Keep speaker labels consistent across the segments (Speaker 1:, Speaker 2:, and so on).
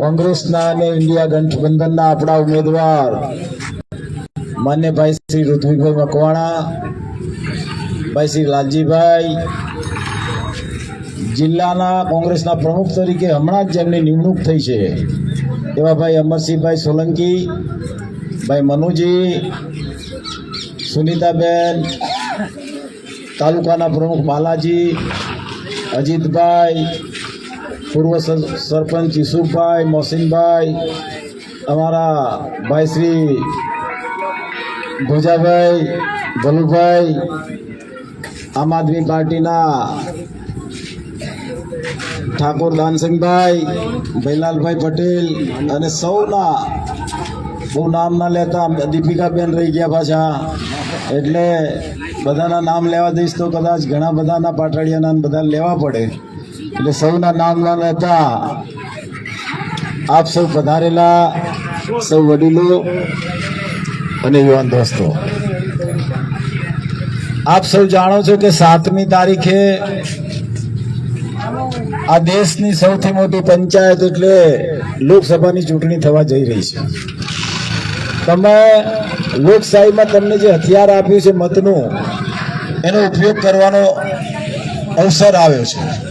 Speaker 1: કોંગ્રેસના અને ઇન્ડિયા ગઠબંધનના આપણા ઉમેદવાર માન્યભાઈ શ્રી ઋત્વિકભાઈ મકવાણા, ભાઈ શ્રી લાલજીભાઈ, જિલ્લાના કોંગ્રેસના પ્રમુખ તરીકે હમણાં જ જેમની નિમણૂક થઈ છે, એવા ભાઈ અમરસિંહભાઈ સોલંકી, ભાઈ મનુજી, સુનિતાબેન, તાલુકાના પ્રમુખ બાલાજી, અજીતભાઈ પૂર્વ સર- સરપંચ યુસુફભાઈ મોહસિનભાઈ, અમારા ભાઈ શ્રી ભુજાભાઈ, ભલુભાઈ, આમ આદમી પાર્ટીના ઠાકોર દાનસિંહભાઈ, ભૈલાલભાઈ પટેલ અને સૌના બહુ નામ ના લેતા દીપિકાબેન રહી ગયા પાછા. એટલે બધાના નામ લેવા દઈશ તો કદાચ ઘણા બધાના પાટડિયાના બધા લેવા પડે. એટલે સૌના નામ ના લેતા આપ સૌ પધારેલા સૌ વડીલો અને યુવાન દોસ્તો. આપ સૌ જાણો છો કે સાતમી તારીખે આ દેશની સૌથી મોટી પંચાયત એટલે લોકસભાની ચૂંટણી થવા જઈ રહી છે. તમે લોકશાહીમાં તમને જે હથિયાર આપ્યું છે મતનું, એનો ઉપયોગ કરવાનો અવસર આવ્યો છે.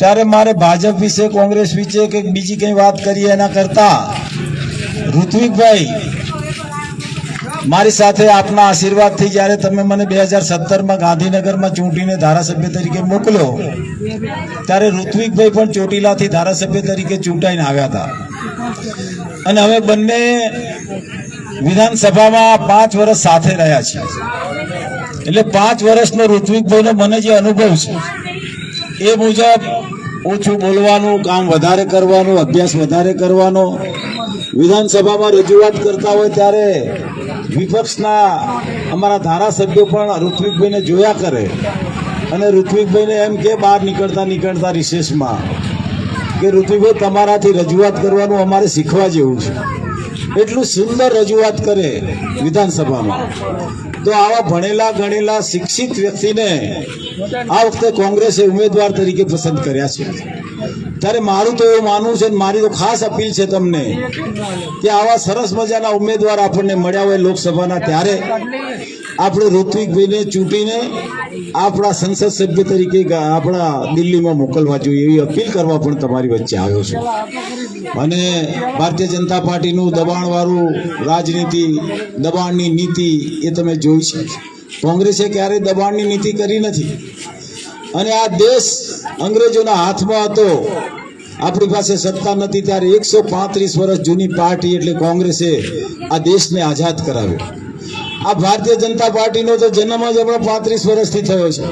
Speaker 1: ત્યારે મારે ભાજપ વિશે, કોંગ્રેસ વિશે કે બીજી કંઈ વાત કરીએ એના કરતા. ઋત્વિકભાઈ, મારી સાથે આપના આશીર્વાદથી જ્યારે તમે મને બે હજાર સત્તરમાં ગાંધીનગરમાં ચૂંટીને ધારાસભ્ય તરીકે મોકલ્યો, ત્યારે ઋત્વિકભાઈ પણ ચોટીલાથી ધારાસભ્ય તરીકે ચૂંટાઈને આવ્યા હતા. અને અમે બંને વિધાનસભામાં પાંચ વર્ષ સાથે રહ્યા છીએ. એટલે પાંચ વર્ષનો ઋત્વિકભાઈનો મને જે અનુભવ છે એ મુજબ ઓછું બોલવાનું, કામ વધારે કરવાનું, અભ્યાસ વધારે કરવાનો. વિધાનસભામાં રજૂઆત કરતા હોય ત્યારે વિપક્ષના અમારા ધારાસભ્યો પણ ઋત્વિકભાઈને જોયા કરે. અને ઋત્વિકભાઈને એમ કે બહાર નીકળતા નીકળતા રિસેસમાં કે ઋત્વિકભાઈ, તમારાથી રજૂઆત કરવાનું અમારે શીખવા જેવું છે. એટલું સુંદર રજૂઆત કરે વિધાનસભામાં. તો આવા ભણેલા ગણેલા શિક્ષિત વ્યક્તિને આ વખતે કોંગ્રેસે ઉમેદવાર તરીકે પસંદ કર્યા છે. ત્યારે મારું તો એવું માનવું છે મારી તો ખાસ અપીલ છે તમને કે આવા સરસ મજાના ઉમેદવાર આપણને મળ્યા હોય લોકસભાના ત્યારે આપણે ઋત્વિકભાઈને ચૂંટીને આપણા સંસદ સભ્ય તરીકે આપણા દિલ્હીમાં મોકલવા જોઈએ એવી અપીલ કરવા પણ તમારી વચ્ચે આવ્યો છું. અને ભારતીય જનતા પાર્ટીનું દબાણવાળું રાજનીતિ, દબાણની નીતિ એ તમે જોઈ છે. કોંગ્રેસે ક્યારેય દબાણની નીતિ કરી નથી. અને આ દેશ અંગ્રેજોના હાથમાં હતો. આપણી પાસે સત્તા નથી ત્યારે એકસો પાંત્રીસ વર્ષ જૂની પાર્ટી એટલે કોંગ્રેસે આ દેશને આઝાદ કરાવ્યો. આ ભારતીય જનતા પાર્ટીનો તો જન્મ જ આપણે પાંત્રીસ વર્ષથી થયો છે.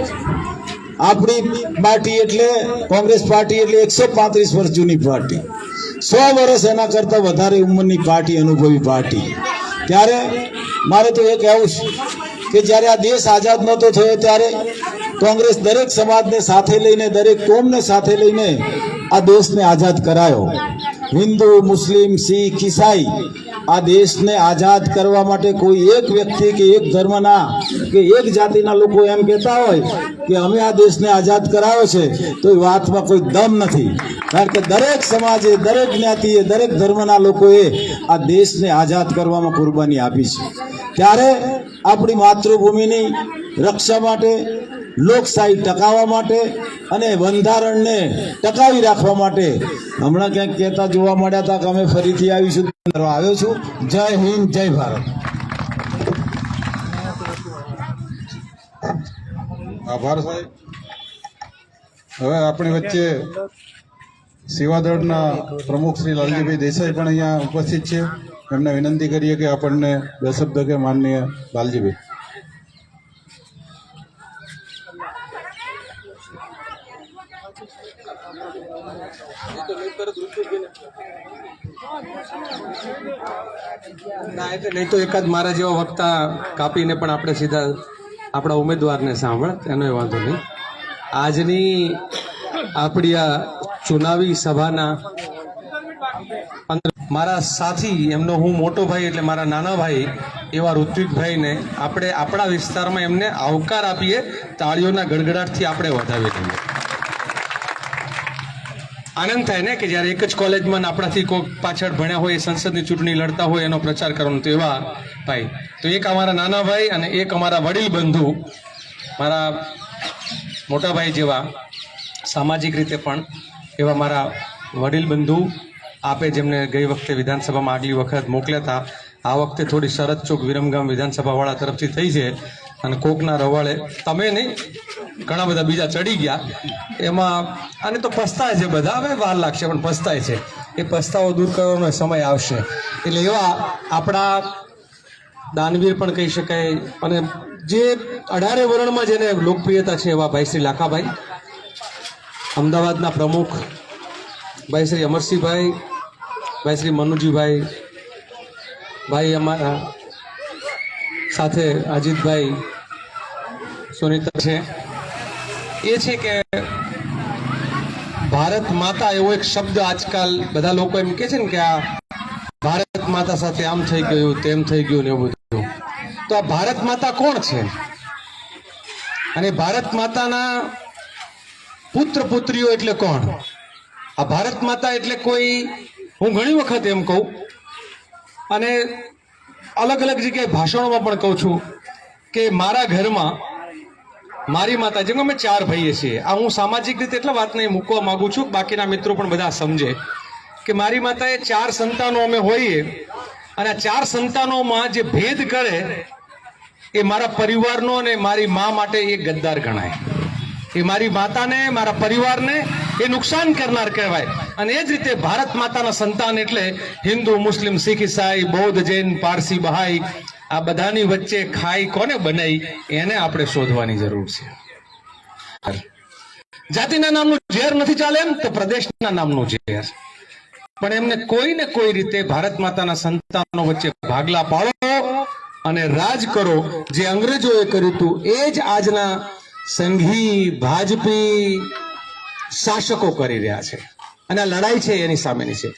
Speaker 1: આપણી પાર્ટી એટલે કોંગ્રેસ પાર્ટી એટલે એકસો પાંત્રીસ વર્ષ જૂની પાર્ટી. સો વર્ષ એના કરતાં વધારે ઉંમરની પાર્ટી, અનુભવી પાર્ટી. ત્યારે મારે તો એ કહેવું છે કે જ્યારે આ દેશ આઝાદ નહોતો થયો ત્યારે કોંગ્રેસ દરેક સમાજને સાથે લઈને, દરેક કોમને સાથે લઈને આ દેશને આઝાદ કરાયો. હિન્દુ, મુસ્લિમ, શીખ, ઈસાઈ આ દેશને આઝાદ કરવા માટે કોઈ એક વ્યક્તિ કે એક ધર્મના કે એક જાતિના લોકો એમ કહેતા હોય કે અમે આ દેશને આઝાદ કરાવ્યો છે, તો એ વાતમાં કોઈ દમ નથી. કારણ કે દરેક સમાજે, દરેક જ્ઞાતિએ, દરેક ધર્મના લોકોએ આ દેશને આઝાદ કરવામાં કુરબાની આપી છે. ત્યારે આપણી માતૃભૂમિની રક્ષા માટે લોકશાહી ટકાવવા માટે અને બંધારણને ટકાવી રાખવા માટે. હમણાં ક્યાંક કહેતા જોવા મળ્યા હતા કે અમે ફરીથી આવીશું. આવ્યો છું. જય હિન્દ, જય ભારત.
Speaker 2: આભાર સાહેબ. હવે આપણી વચ્ચે સેવાદળના પ્રમુખ શ્રી લાલજીભાઈ દેસાઈ પણ અહીંયા ઉપસ્થિત છે. એમને વિનંતી કરીએ કે આપણને બે શબ્દ કે માનનીય લાલજીભાઈ.
Speaker 3: ના એટલે નહીં તો એકાદ મારા જેવા વક્તા કાપીને પણ આપણે સીધા આપણા ઉમેદવારને સાંભળ, એનો વાંધો નહીં. આજની આપણી આ ચુનાવી સભાના મારા સાથી, એમનો હું મોટો ભાઈ એટલે મારા નાના ભાઈ, એવા ઋત્વિકભાઈને આપણે આપણા વિસ્તારમાં એમને આવકાર આપીએ, તાળીઓના ગડગડાટથી આપણે વધાવી દઈએ આનંદ થાય ને કે જ્યારે એક જ કોલેજમાં આપણાથી કોઈક પાછળ ભણ્યા હોય, સંસદની ચૂંટણી લડતા હોય, એનો પ્રચાર કરવાનો તો એવા ભાઈ, તો એક અમારા નાના ભાઈ અને એક અમારા વડીલ બંધુ, મારા મોટા ભાઈ જેવા સામાજિક રીતે પણ એવા મારા વડીલ બંધુ આપે જેમને ગઈ વખતે વિધાનસભામાં આગલી વખત મોકલ્યા હતા. આ વખતે થોડી શરત ચોક વિરમગામ વિધાનસભાવાળા તરફથી થઈ છે અને કોકના રવાળે તમે નહીં ઘણા બધા બીજા ચડી ગયા. એમાં અને તો પસ્તાય છે બધા, હવે વાર લાગશે, પણ પસ્તાય છે. એ પસ્તાવો દૂર કરવાનો સમય આવશે. એટલે એવા આપણા દાનવીર પણ કહી શકાય, અને જે અઢારે વર્ણમાં જેને લોકપ્રિયતા છે એવા ભાઈ શ્રી લાખાભાઈ, અમદાવાદના પ્રમુખ ભાઈ શ્રી અમરસિંહભાઈ ભાઈ શ્રી મનુજીભાઈ, ભાઈ અમારા સાથે અજીતભાઈ, સુનિતા છે. એ છે કે ભારત માતા એવો એક શબ્દ આજકાલ બધા લોકો એમ કે છે ને કે આ ભારત માતા સાથે આમ થઈ ગયું, તેમ થઈ ગયું ને એવું બધું. તો આ ભારત માતા કોણ છે? અને ભારત માતાના પુત્ર પુત્રીઓ એટલે કોણ? આ ભારત માતા એટલે કોઈ, હું ઘણી વખત એમ કહું, અને અલગ અલગ જગ્યાએ ભાષણોમાં પણ કહું છું કે મારા ઘરમાં મારી માતા જેમ અમે ચાર ભાઈએ છીએ. આ હું સામાજિક રીતે એટલા વાતને મૂકવા માંગુ છું, બાકીના મિત્રો પણ બધા સમજે કે મારી માતાએ ચાર સંતાનો અમે હોઈએ અને આ ચાર સંતાનોમાં જે ભેદ કરે એ મારા પરિવારનો અને મારી મા માટે એ ગદ્દાર ગણાય. એ મારી માતાને, મારા પરિવારને એ નુકસાન કરનાર કહેવાય. અને એ જ રીતે ભારત માતાના સંતાન એટલે હિન્દુ, મુસ્લિમ, શીખ ઈસાઈ બૌદ્ધ, જૈન, પારસી, બહાઈ આ બધાની વચ્ચે ખાઈ કોને બનાવી એને આપણે શોધવાની જરૂર છે. જાતિના નામનું ઝેર નથી ચાલે એમ તો પ્રદેશના નામનું ઝેર. પણ એમને કોઈ ને કોઈ રીતે ભારત માતાના સંતાનો વચ્ચે ભાગલા પાડો અને રાજ કરો, જે અંગ્રેજોએ કર્યું હતું, એ જ આજના સંઘી, ભાજપી શાસકો કરી રહ્યા છે. અને આ લડાઈ છે એની સામેની છે.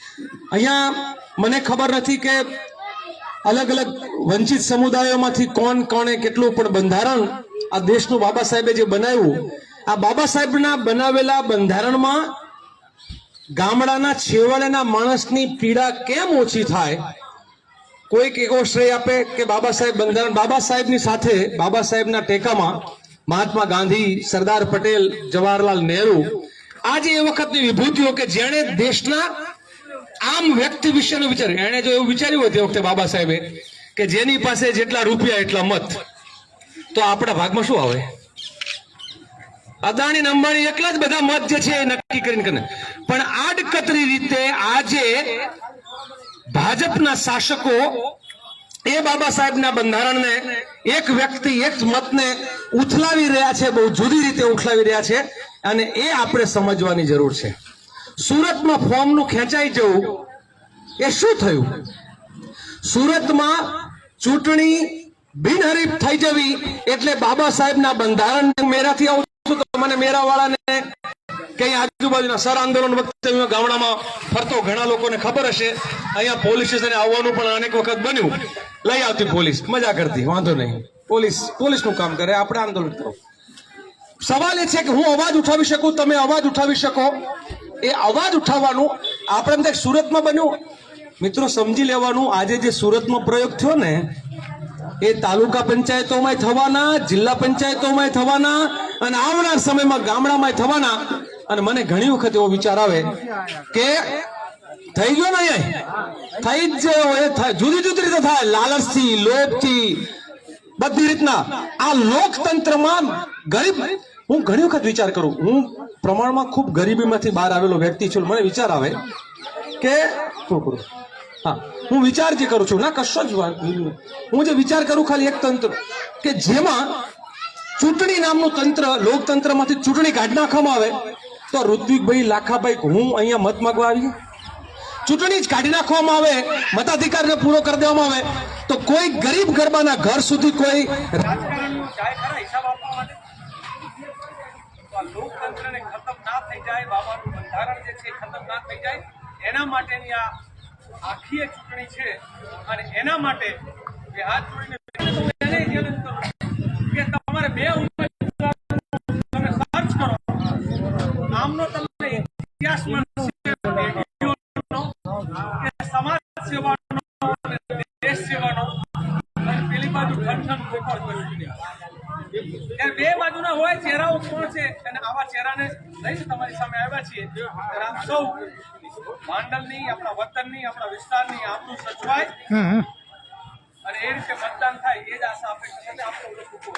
Speaker 3: અહીંયા મને ખબર નથી કે અલગ અલગ વંચિત સમુદાયોમાંથી કોણ, કોણે કેટલું પણ બંધારણ આ દેશનું બાબા સાહેબે જે બનાવ્યું, આ બાબા સાહેબના બનાવેલા બંધારણમાં ગામડાના છેવાડાના માણસની પીડા કેમ ઓછી થાય? કોઈક એવો શ્રેય આપે કે બાબા સાહેબ બંધારણ, બાબા સાહેબની સાથે, બાબા સાહેબના ટેકામાં મહાત્મા ગાંધી, સરદાર પટેલ, જવાહરલાલ નહેરુ, આજે એ વખતની વિભૂતિઓ કે જેણે દેશના આમ વ્યક્તિ વિશેનું વિચાર. એણે જો એવું વિચાર્યું હોય તે વખતે બાબા સાહેબે કે જેની પાસે જેટલા રૂપિયા, એટલા મત. તો આપણા ભાગમાં શું આવે? અદાણી, અંબાણી એકલા જ બધા મત જે છે એ નક્કી કરીને કરે પણ આડકતરી રીતે આજે ભાજપના શાસકો એ બાબા સાહેબના બંધારણને એક વ્યક્તિ, એક મતને ઉથલાવી રહ્યા છે, બહુ જુદી રીતે ઉથલાવી રહ્યા છે અને એ આપણે સમજવાની જરૂર છે. સુરતમાં ફોર્મનું ખેંચાઈ જવું એ શું થયું? સુરતમાં ચૂંટણી બિનહરીફ થઈ જવી એટલે બાબા સાહેબના બંધારણ મેરાથી આવું છું તો મને મેરાવાળાને કઈ આજુબાજુના સર આંદોલન વખતે ગામડામાં ફરતો, ઘણા લોકોને ખબર હશે. અહીંયા પોલીસ સ્ટેશને આવવાનું પણ અનેક વખત બન્યું. લઈ આવતી પોલીસ. મજા કરતી. વાંધો નહીં. પોલીસ, પોલીસનું કામ કરે. આપણે આંદોલન કરો. સવાલ એ છે કે હું અવાજ ઉઠાવી શકું? તમે અવાજ ઉઠાવી શકો. એ અવાજ ઉઠાવવાનું. આપણે એમ થાય સુરતમાં બન્યું. મિત્રો, સમજી લેવાનું, આજે જે સુરતમાં પ્રયોગ થયો ને, એ તાલુકા પંચાયતોમાં થવાના, જિલ્લા પંચાયતોમાં થવાના, અને આવનાર સમયમાં ગામડામાં થવાના. અને મને ઘણી વખત એવો વિચાર આવે કે થઈ ગયો ને થઈ જ એ જુદી જુદી રીતે થાય. લાલચથી, લોભથી, બધી રીતના. આ લોકતંત્રમાં ગરીબ હું ઘણી વખત વિચાર કરું, હું પ્રમાણમાં ખૂબ ગરીબીમાંથી બહાર આવેલો વ્યક્તિ છું મને વિચાર આવે કે શું કરું? હા, હું વિચાર જે કરું છું, ના, કશો જ હું જે વિચાર કરું ખાલી એક તંત્ર, કે જેમાં ચૂંટણી નામનું તંત્ર, લોકતંત્રમાંથી ચૂંટણી કાઢી નાખવામાં આવે, તો ઋત્વિકભાઈ લાખાભાઈ, હું અહીંયા મત માગવા આવી ચૂંટણી જ કાઢી નાખવામાં આવે, મતાધિકારને પૂરો કરી દેવામાં આવે, તો કોઈ ગરીબ ગરબાના ઘર સુધી કોઈ
Speaker 4: રાજકારણનું જાય ખરા હિસાબ આપવા માટે તો આ લોકતંત્રને ખતમ ના થઈ જાય બાબાનું બંધારણ જે છે ખતરનાક થઈ જાય. એના માટેની આ આખી ચૂંટણી છે. અને એના માટે હાથ જોડીને કે તમારે બે લઈને તમારી સામે આવ્યા છીએ. ત્યારે આપ સૌ માંડલની આપણા વતનની આપણા વિસ્તારની આપણું સચવાય. અને એ રીતે મતદાન થાય એ જ આશા અપેક્ષા સાથે આપ સૌને ખૂબ ખૂબ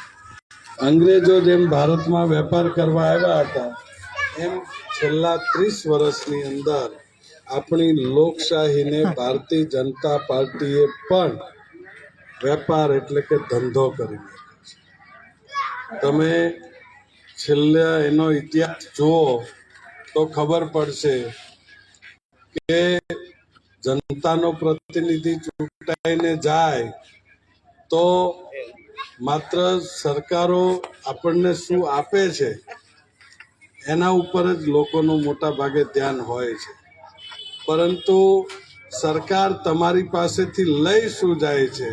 Speaker 5: અંગ્રેજો જેમ ભારતમાં વેપાર કરવા આવ્યા હતા, એમ છેલ્લા ત્રીસ વર્ષની અંદર આપણી લોકશાહીને ભારતીય જનતા પાર્ટીએ પણ વેપાર એટલે કે ધંધો કરી તમે છેલ્લા એનો ઇતિહાસ જુઓ તો ખબર પડશે કે જનતાનો પ્રતિનિધિ ચૂંટાઈને જાય તો માત્ર સરકારો આપણને શું આપે છે, એના ઉપર જ લોકોનું મોટા ભાગે ધ્યાન હોય છે. પરંતુ સરકાર તમારી પાસેથી લઈ શું જાય છે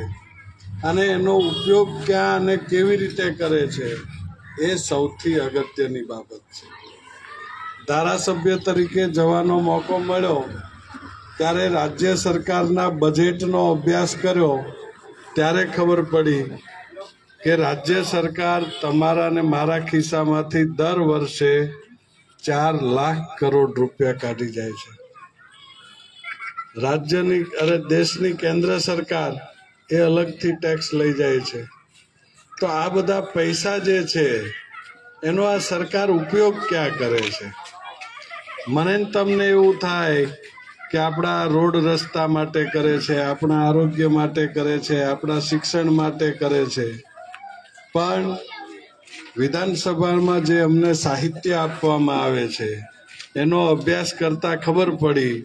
Speaker 5: અને એનો ઉપયોગ ક્યાં અને કેવી રીતે કરે છે, એ સૌથી અગત્યની બાબત છે. ધારાસભ્ય તરીકે જવાનો મોકો મળ્યો, ત્યારે રાજ્ય સરકારના બજેટનો અભ્યાસ કર્યો, ત્યારે ખબર પડી કે રાજ્ય સરકાર તમારા અને મારા ખિસ્સામાંથી દર વર્ષે ચાર લાખ કરોડ રૂપિયા કાઢી જાય છે. રાજ્યની અરે દેશની કેન્દ્ર સરકાર એ અલગથી ટેક્સ લઈ જાય છે. તો આ બધા પૈસા જે છે, એનો આ સરકાર ઉપયોગ ક્યાં કરે છે? મને ને તમને એવું થાય કે આપણા રોડ રસ્તા માટે કરે છે, આપણા આરોગ્ય માટે કરે છે, આપણા શિક્ષણ માટે કરે છે. પણ વિધાનસભામાં જે અમને સાહિત્ય આપવામાં આવે છે, એનો અભ્યાસ કરતા ખબર પડી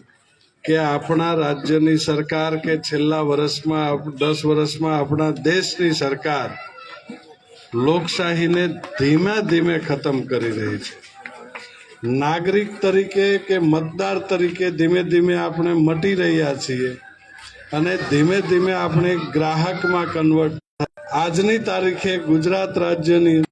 Speaker 5: કે આપણા રાજ્યની સરકાર કે છેલ્લા વર્ષમાં દસ વર્ષમાં આપણા દેશની સરકાર લોકશાહીને ધીમે ધીમે ખતમ કરી રહી છે. નાગરિક તરીકે કે મતદાર તરીકે ધીમે ધીમે આપણે મટી રહ્યા છીએ અને ધીમે ધીમે આપણે ગ્રાહકમાં કન્વર્ટ આજની તારીખે ગુજરાત રાજ્યની